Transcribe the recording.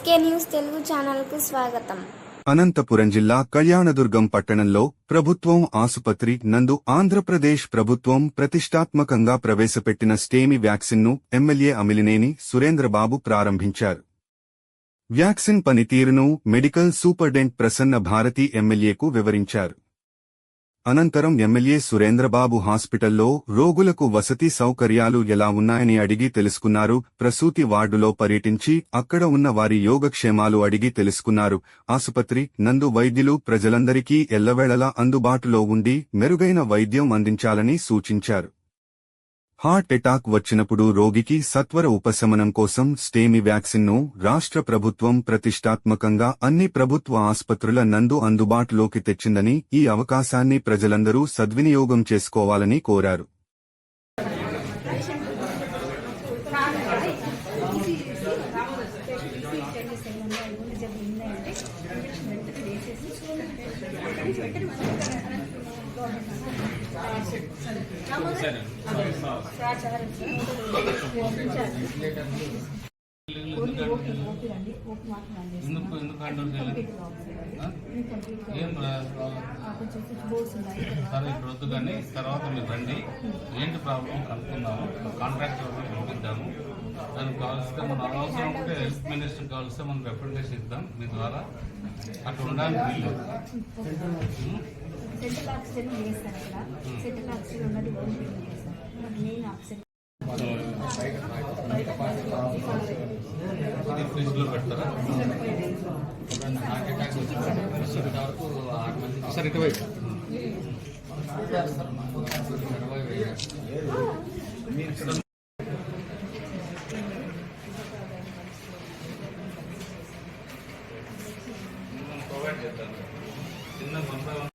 SK news Telugu ఛానల్కు స్వాగతం. అనంతపురం జిల్లా కళ్యాణదుర్గం పట్టణంలో ప్రభుత్వం ఆసుపత్రి నందు ఆంధ్రప్రదేశ్ ప్రభుత్వం ప్రతిష్టాత్మకంగా ప్రవేశపెట్టిన స్టేమి వ్యాక్సిన్ను ఎమ్మెల్యే అమిలినేని సురేంద్రబాబు ప్రారంభించారు. వ్యాక్సిన్ పనితీరును మెడికల్ సూపర్డెంట్ ప్రసన్న భారతి ఎమ్మెల్యేకు వివరించారు. అనంతరం ఎమ్మెల్యే సురేంద్రబాబు హాస్పిటల్లో రోగులకు వసతి సౌకర్యాలు ఎలా ఉన్నాయని అడిగి తెలుసుకున్నారు. ప్రసూతి వార్డులో పర్యటించి అక్కడ ఉన్న వారి యోగక్షేమాలు అడిగి తెలుసుకున్నారు. ఆసుపత్రి నందు వైద్యులు ప్రజలందరికీ ఎల్లవేళలా అందుబాటులో ఉండి మెరుగైన వైద్యం అందించాలని సూచించారు. హార్ట్ అటాక్ వచ్చినప్పుడు రోగికి సత్వర ఉపశమనం కోసం స్టేమి వ్యాక్సిన్ను రాష్ట్ర ప్రభుత్వం ప్రతిష్టాత్మకంగా అన్ని ప్రభుత్వ ఆసుపత్రుల నందు అందుబాటులోకి తెచ్చిందని ఈ అవకాశాన్ని ప్రజలందరూ సద్వినియోగం చేసుకోవాలని కోరారు. ఎందుకు సరే ఇప్పుడు వద్దు కానీ తర్వాత మీరు రండి ఏంటి ప్రాబ్లం కనుక్కుందాము కాంట్రాక్ట్ పంపిద్దాము దానికి కావాల్సిన మన అనవసరం ఉంటే హెల్త్ మినిస్టర్ కావాల్సిన మనం రిప్రజెంటేషన్ ఇద్దాం మీ ద్వారా అట్లా ఉండడానికి వీలు సెంట్రల్ ఆక్సిజన్ వేస్తాను అక్కడ. సెంట్రల్ ఆక్సిజన్ ఉన్నది మెయిన్ ఆక్సిజన్ ఇది ఫ్రిడ్జ్లో పెడతారా? సరే ఇటువైపు ప్రొవైడ్ చేద్దాం చిన్న